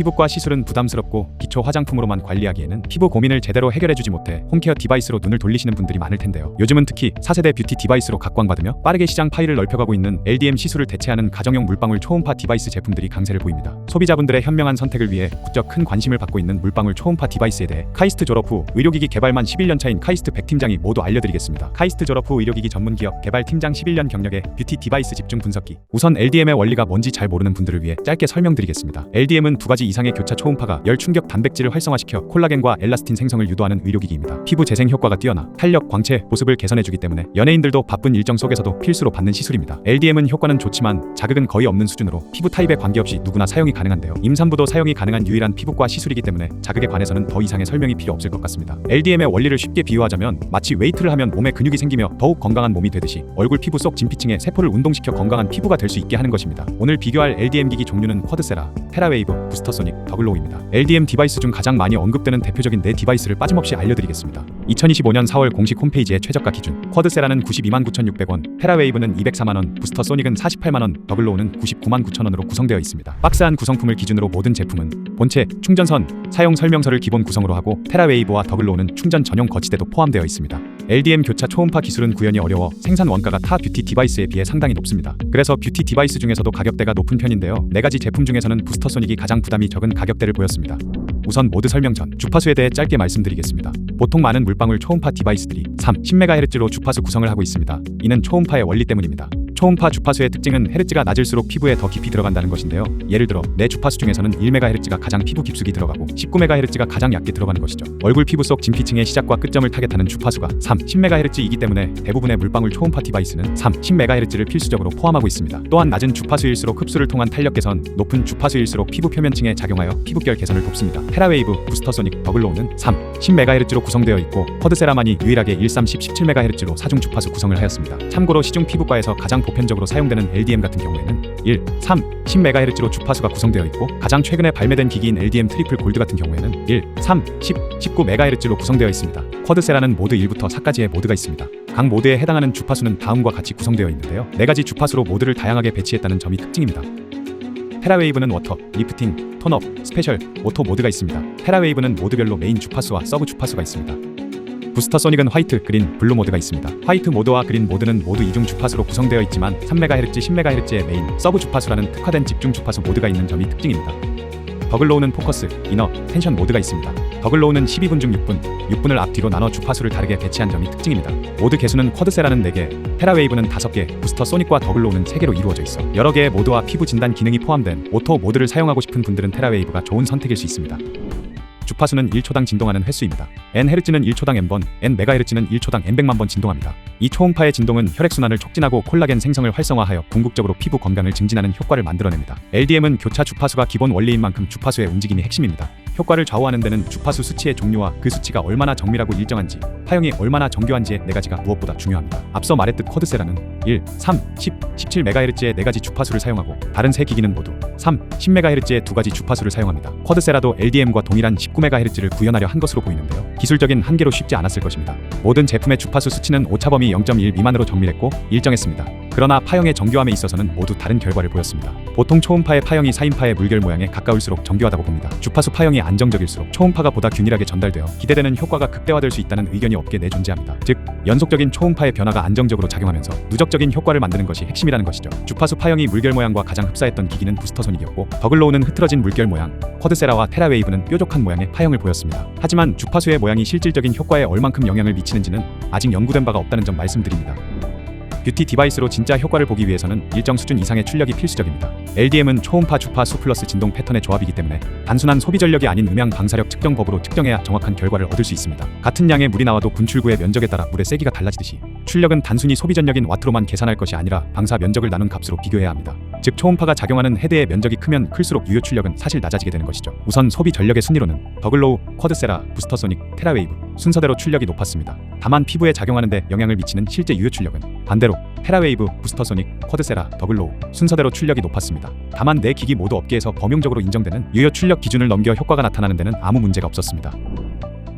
피부과 시술은 부담스럽고 기초 화장품으로만 관리하기에는 피부 고민을 제대로 해결해주지 못해 홈케어 디바이스로 눈을 돌리시는 분들이 많을 텐데요. 요즘은 특히 4세대 뷰티 디바이스로 각광받으며 빠르게 시장 파일을 넓혀가고 있는 LDM 시술을 대체하는 가정용 물방울 초음파 디바이스 제품들이 강세를 보입니다. 소비자분들의 현명한 선택을 위해 부쩍 큰 관심을 받고 있는 물방울 초음파 디바이스에 대해 카이스트 졸업 후 의료기기 개발만 11년 차인 카이스트 백 팀장이 모두 알려드리겠습니다. 카이스트 졸업 후 의료기기 전문 기업 개발 팀장 11년 경력의 뷰티 디바이스 집중 분석기. 우선 LDM의 원리가 뭔지 잘 모르는 분들을 위해 짧게 설명드리겠습니다. LDM은 두 가지 이상의 교차 초음파가 열 충격 단백질을 활성화시켜 콜라겐과 엘라스틴 생성을 유도하는 의료기기입니다. 피부 재생 효과가 뛰어나 탄력, 광채, 보습을 개선해주기 때문에 연예인들도 바쁜 일정 속에서도 필수로 받는 시술입니다. LDM은 효과는 좋지만 자극은 거의 없는 수준으로 피부 타입에 관계없이 누구나 사용이 가능한데요. 임산부도 사용이 가능한 유일한 피부과 시술이기 때문에 자극에 관해서는 더 이상의 설명이 필요 없을 것 같습니다. LDM의 원리를 쉽게 비유하자면 마치 웨이트를 하면 몸에 근육이 생기며 더욱 건강한 몸이 되듯이 얼굴 피부 속 진피층에 세포를 운동시켜 건강한 피부가 될 수 있게 하는 것입니다. 오늘 비교할 LDM 기기 종류는 쿼드세라, 테라웨이브, 부스터 소닉, 더글로우입니다. LDM 디바이스 중 가장 많이 언급되는 대표적인 네 디바이스를 빠짐없이 알려드리겠습니다. 2025년 4월 공식 홈페이지의 최저가 기준 쿼드세라는 92만 9,600원, 테라웨이브는 204만 원, 부스터 소닉은 48만 원, 더글로우는 99만 9천 원으로 구성되어 있습니다. 박스한 구성품을 기준으로 모든 제품은 본체, 충전선, 사용 설명서를 기본 구성으로 하고 테라웨이브와 더글로우는 충전 전용 거치대도 포함되어 있습니다. LDM 교차 초음파 기술은 구현이 어려워 생산 원가가 타 뷰티 디바이스에 비해 상당히 높습니다. 그래서 뷰티 디바이스 중에서도 가격대가 높은 편인데요. 네 가지 제품 중에서는 부스터 소닉이 가장 부담이 적은 가격대를 보였습니다. 우선 모드 설명 전 주파수에 대해 짧게 말씀드리겠습니다. 보통 많은 물방울 초음파 디바이스들이 3, 10MHz로 주파수 구성을 하고 있습니다. 이는 초음파의 원리 때문입니다. 초음파 주파수의 특징은 헤르츠가 낮을수록 피부에 더 깊이 들어간다는 것인데요. 예를 들어 내 주파수 중에서는 1MHz가 가장 피부 깊숙이 들어가고 19MHz가 가장 얕게 들어가는 것이죠. 얼굴 피부 속 진피층의 시작과 끝점을 타겟하는 주파수가 3, 10MHz이기 때문에 대부분의 물방울 초음파 디바이스는 3, 10MHz를 필수적으로 포함하고 있습니다. 또한 낮은 주파수일수록 흡수를 통한 탄력 개선, 높은 주파수일수록 피부 표면층에 작용하여 피부결 개선을 돕습니다. 테라웨이브, 부스터소닉, 더글로우는 3, 10MHz로 구성되어 있고 쿼드세라만이 유일하게 1, 3, 10, 17MHz로 사중 주파수 구성을 하였습니다. 참고로 시중 피부과에서 가장 보편적으로 사용되는 LDM 같은 경우에는 1, 3, 10MHz로 주파수가 구성되어 있고 가장 최근에 발매된 기기인 LDM 트리플 골드 같은 경우에는 1, 3, 10, 19MHz로 구성되어 있습니다. 쿼드세라는 모드 1부터 4까지의 모드가 있습니다. 각 모드에 해당하는 주파수는 다음과 같이 구성되어 있는데요. 네 가지 주파수로 모드를 다양하게 배치했다는 점이 특징입니다. 테라웨이브는 워터, 리프팅, 톤업, 스페셜, 오토 모드가 있습니다. 테라웨이브는 모드별로 메인 주파수와 서브 주파수가 있습니다. 부스터 소닉은 화이트, 그린, 블루 모드가 있습니다. 화이트 모드와 그린 모드는 모두 이중 주파수로 구성되어 있지만 3MHz, 10MHz의 메인 서브 주파수라는 특화된 집중 주파수 모드가 있는 점이 특징입니다. 더글로우는 포커스, 이너, 텐션 모드가 있습니다. 더글로우는 12분 중 6분, 6분을 앞뒤로 나눠 주파수를 다르게 배치한 점이 특징입니다. 모드 개수는 쿼드세라는 4개, 테라웨이브는 5개, 부스터 소닉과 더글로우는 3개로 이루어져 있어 여러 개의 모드와 피부 진단 기능이 포함된 오토 모드를 사용하고 싶은 분들은 테라웨이브가 좋은 선택일 수 있습니다. 주파수는 1초당 진동하는 횟수입니다. N헤르츠는 1초당 N번, N메가헤르츠는 1초당 N백만 번 진동합니다. 이 초음파의 진동은 혈액순환을 촉진하고 콜라겐 생성을 활성화하여 궁극적으로 피부 건강을 증진하는 효과를 만들어냅니다. LDM은 교차 주파수가 기본 원리인 만큼 주파수의 움직임이 핵심입니다. 효과를 좌우하는 데는 주파수 수치의 종류와 그 수치가 얼마나 정밀하고 일정한지, 파형이 얼마나 정교한지의 네 가지가 무엇보다 중요합니다. 앞서 말했듯 쿼드세라는 1, 3, 10, 17MHz의 네 가지 주파수를 사용하고 다른 세 기기는 모두 3, 10MHz의 두 가지 주파수를 사용합니다. 쿼드세라도 LDM과 동일한 19MHz를 구현하려 한 것으로 보이는데요. 기술적인 한계로 쉽지 않았을 것입니다. 모든 제품의 주파수 수치는 오차범위 0.1 미만으로 정밀했고 일정했습니다. 그러나 파형의 정교함에 있어서는 모두 다른 결과를 보였습니다. 보통 초음파의 파형이 사인파의 물결 모양에 가까울수록 정교하다고 봅니다. 주파수 파형이 안정적일수록 초음파가 보다 균일하게 전달되어 기대되는 효과가 극대화될 수 있다는 의견이 업계에 내존재합니다. 즉, 연속적인 초음파의 변화가 안정적으로 작용하면서 누적 적인 효과를 만드는 것이 핵심이라는 것이죠. 주파수 파형이 물결 모양과 가장 흡사했던 기기는 부스터소닉이었고 더글로우는 흐트러진 물결 모양, 쿼드세라와 테라웨이브는 뾰족한 모양의 파형을 보였습니다. 하지만 주파수의 모양이 실질적인 효과에 얼만큼 영향을 미치는지는 아직 연구된 바가 없다는 점 말씀드립니다. 뷰티 디바이스로 진짜 효과를 보기 위해서는 일정 수준 이상의 출력이 필수적입니다. LDM은 초음파 주파 수 플러스 진동 패턴의 조합이기 때문에 단순한 소비 전력이 아닌 음향 방사력 측정 법으로 측정해야 정확한 결과를 얻을 수 있습니다. 같은 양의 물이 나와도 분출구의 면적에 따라 물의 세기가 달라지듯이 출력은 단순히 소비 전력인 와트로만 계산할 것이 아니라 방사 면적을 나눈 값으로 비교해야 합니다. 즉 초음파가 작용하는 헤드의 면적이 크면 클수록 유효 출력은 사실 낮아지게 되는 것이죠. 우선 소비 전력의 순위로는 더글로우, 쿼드세라, 부스터소닉, 테라웨이브 순서대로 출력이 높았습니다. 다만 피부에 작용하는데 영향을 미치는 실제 유효 출력은 반대로 테라웨이브, 부스터소닉, 쿼드세라, 더글로우 순서대로 출력이 높았습니다. 다만 네 기기 모두 업계에서 범용적으로 인정되는 유효 출력 기준을 넘겨 효과가 나타나는 데는 아무 문제가 없었습니다.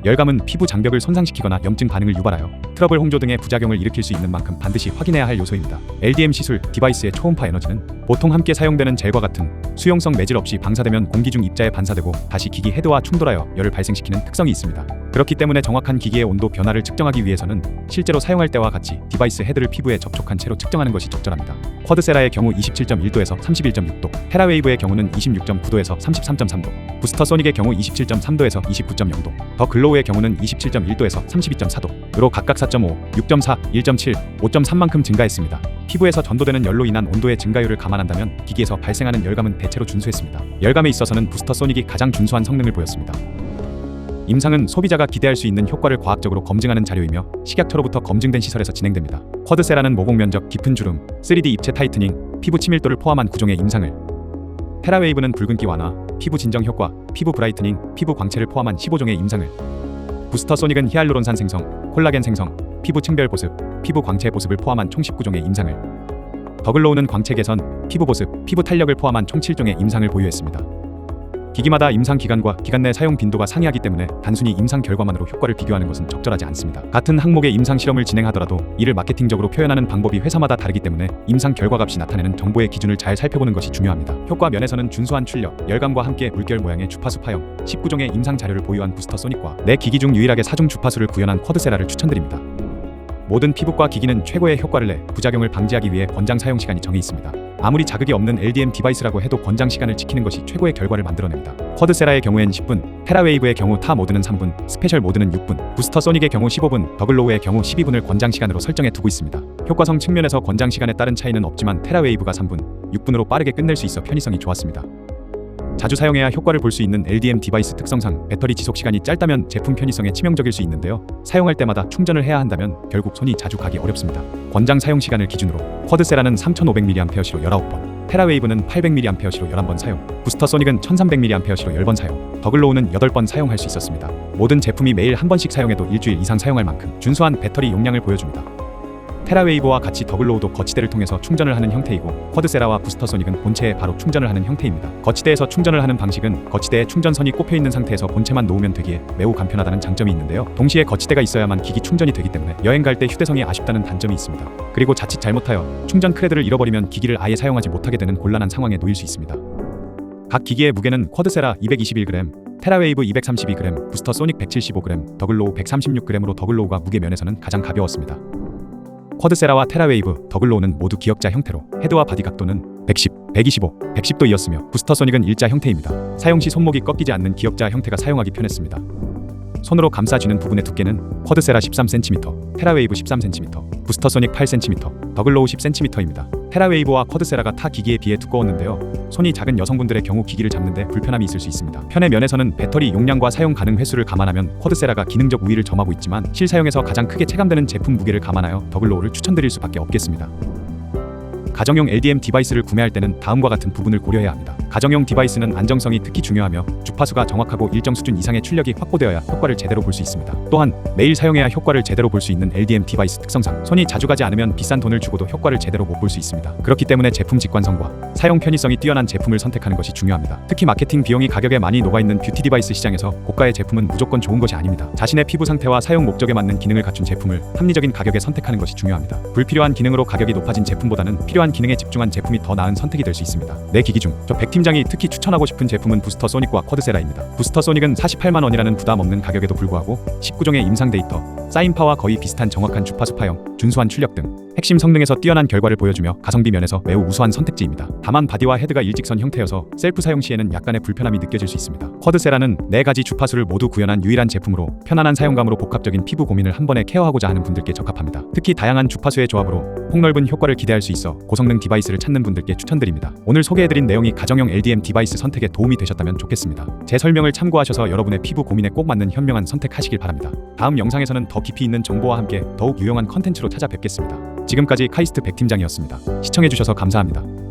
열감은 피부 장벽을 손상시키거나 염증 반응을 유발하여 트러블 홍조 등의 부작용을 일으킬 수 있는 만큼 반드시 확인해야 할 요소입니다. LDM 시술 디바이스의 초음파 에너지는 보통 함께 사용되는 젤과 같은 수용성 매질 없이 방사되면 공기 중 입자에 반사되고 다시 기기 헤드와 충돌하여 열을 발생시키는 특성이 있습니다. 그렇기 때문에 정확한 기기의 온도 변화를 측정하기 위해서는 실제로 사용할 때와 같이 디바이스 헤드를 피부에 접촉한 채로 측정하는 것이 적절합니다. 쿼드세라의 경우 27.1도에서 31.6도, 테라웨이브의 경우는 26.9도에서 33.3도, 부스터 소닉의 경우 27.3도에서 29.0도, 더 글로우의 경우는 27.1도에서 32.4도으로 각각 4.5, 6.4, 1.7, 5.3만큼 증가했습니다. 피부에서 전도되는 열로 인한 온도의 증가율을 감안한다면 기기에서 발생하는 열감은 대체로 준수했습니다. 열감에 있어서는 부스터 소닉이 가장 준수한 성능을 보였습니다. 임상은 소비자가 기대할 수 있는 효과를 과학적으로 검증하는 자료이며 식약처로부터 검증된 시설에서 진행됩니다. 쿼드세라는 모공 면적 깊은 주름, 3D 입체 타이트닝, 피부 친밀도를 포함한 구종의 임상을 테라웨이브는 붉은기 완화, 피부 진정 효과, 피부 브라이트닝, 피부 광채를 포함한 15종의 임상을 부스터 소닉은 히알루론산 생성, 콜라겐 생성, 피부 층별 보습, 피부 광채 보습을 포함한 총 19종의 임상을 더글로우는 광채 개선, 피부 보습, 피부 탄력을 포함한 총 7종의 임상을 보유했습니다. 기기마다 임상 기간과 기간 내 사용 빈도가 상이하기 때문에 단순히 임상 결과만으로 효과를 비교하는 것은 적절하지 않습니다. 같은 항목의 임상 실험을 진행하더라도 이를 마케팅적으로 표현하는 방법이 회사마다 다르기 때문에 임상 결과 값이 나타내는 정보의 기준을 잘 살펴보는 것이 중요합니다. 효과 면에서는 준수한 출력, 열감과 함께 물결 모양의 주파수 파형, 19종의 임상 자료를 보유한 부스터 소닉과 내 기기 중 유일하게 사중 주파수를 구현한 쿼드세라를 추천드립니다. 모든 피부과 기기는 최고의 효과를 내 부작용을 방지하기 위해 권장 사용 시간이 정해 있습니다. 아무리 자극이 없는 LDM 디바이스라고 해도 권장 시간을 지키는 것이 최고의 결과를 만들어냅니다. 쿼드세라의 경우엔 10분, 테라웨이브의 경우 타 모드는 3분, 스페셜 모드는 6분, 부스터 소닉의 경우 15분, 더글로우의 경우 12분을 권장 시간으로 설정해 두고 있습니다. 효과성 측면에서 권장 시간에 따른 차이는 없지만 테라웨이브가 3분, 6분으로 빠르게 끝낼 수 있어 편의성이 좋았습니다. 자주 사용해야 효과를 볼 수 있는 LDM 디바이스 특성상 배터리 지속 시간이 짧다면 제품 편의성에 치명적일 수 있는데요. 사용할 때마다 충전을 해야 한다면 결국 손이 자주 가기 어렵습니다. 권장 사용 시간을 기준으로 쿼드세라는 3500mAh로 19번, 테라웨이브는 800mAh로 11번 사용, 부스터 소닉은 1300mAh로 10번 사용, 더글로우는 8번 사용할 수 있었습니다. 모든 제품이 매일 한 번씩 사용해도 일주일 이상 사용할 만큼 준수한 배터리 용량을 보여줍니다. 테라웨이브와 같이 더글로우도 거치대를 통해서 충전을 하는 형태이고 쿼드세라와 부스터 소닉은 본체에 바로 충전을 하는 형태입니다. 거치대에서 충전을 하는 방식은 거치대에 충전선이 꼽혀 있는 상태에서 본체만 놓으면 되기에 매우 간편하다는 장점이 있는데요. 동시에 거치대가 있어야만 기기 충전이 되기 때문에 여행 갈 때 휴대성이 아쉽다는 단점이 있습니다. 그리고 자칫 잘못하여 충전 크레드를 잃어버리면 기기를 아예 사용하지 못하게 되는 곤란한 상황에 놓일 수 있습니다. 각 기기의 무게는 쿼드세라 221g, 테라웨이브 232g, 부스터 소닉 175g, 더글로우 136g으로 더글로우가 무게 면에서는 가장 가벼웠습니다. 쿼드세라와 테라웨이브, 더글로우는 모두 기역자 형태로 헤드와 바디 각도는 110, 125, 110도이었으며 부스터 소닉은 일자 형태입니다. 사용 시 손목이 꺾이지 않는 기역자 형태가 사용하기 편했습니다. 손으로 감싸쥐는 부분의 두께는 쿼드세라 13cm, 테라웨이브 13cm, 부스터 소닉 8cm, 더글로우 10cm입니다. 테라웨이브와 쿼드세라가 타 기기에 비해 두꺼웠는데요. 손이 작은 여성분들의 경우 기기를 잡는데 불편함이 있을 수 있습니다. 편의 면에서는 배터리 용량과 사용 가능 횟수를 감안하면 쿼드세라가 기능적 우위를 점하고 있지만 실사용에서 가장 크게 체감되는 제품 무게를 감안하여 더글로우를 추천드릴 수밖에 없겠습니다. 가정용 LDM 디바이스를 구매할 때는 다음과 같은 부분을 고려해야 합니다. 가정용 디바이스는 안정성이 특히 중요하며 주파수가 정확하고 일정 수준 이상의 출력이 확보되어야 효과를 제대로 볼 수 있습니다. 또한 매일 사용해야 효과를 제대로 볼 수 있는 LDM 디바이스 특성상 손이 자주 가지 않으면 비싼 돈을 주고도 효과를 제대로 못 볼 수 있습니다. 그렇기 때문에 제품 직관성과 사용 편의성이 뛰어난 제품을 선택하는 것이 중요합니다. 특히 마케팅 비용이 가격에 많이 녹아 있는 뷰티 디바이스 시장에서 고가의 제품은 무조건 좋은 것이 아닙니다. 자신의 피부 상태와 사용 목적에 맞는 기능을 갖춘 제품을 합리적인 가격에 선택하는 것이 중요합니다. 불필요한 기능으로 가격이 높아진 제품보다는 필요한 기능에 집중한 제품이 더 나은 선택이 될 수 있습니다. 내 기기 중 저 백 팀장이 특히 추천하고 싶은 제품은 부스터 소닉과 쿼드세라입니다. 부스터 소닉은 48만 원이라는 부담 없는 가격에도 불구하고 19종의 임상 데이터, 사인파와 거의 비슷한 정확한 주파수 파형, 준수한 출력 등 핵심 성능에서 뛰어난 결과를 보여주며 가성비 면에서 매우 우수한 선택지입니다. 다만 바디와 헤드가 일직선 형태여서 셀프 사용 시에는 약간의 불편함이 느껴질 수 있습니다. 쿼드세라는 네 가지 주파수를 모두 구현한 유일한 제품으로 편안한 사용감으로 복합적인 피부 고민을 한 번에 케어하고자 하는 분들께 적합합니다. 특히 다양한 주파수의 조합으로 폭넓은 효과를 기대할 수 있어 고성능 디바이스를 찾는 분들께 추천드립니다. 오늘 소개해드린 내용이 가정용 LDM 디바이스 선택에 도움이 되셨다면 좋겠습니다. 제 설명을 참고하셔서 여러분의 피부 고민에 꼭 맞는 현명한 선택하시길 바랍니다. 다음 영상에서는 더 깊이 있는 정보와 함께 더욱 유용한 컨텐츠로 찾아뵙겠습니다. 지금까지 카이스트 백팀장이었습니다. 시청해주셔서 감사합니다.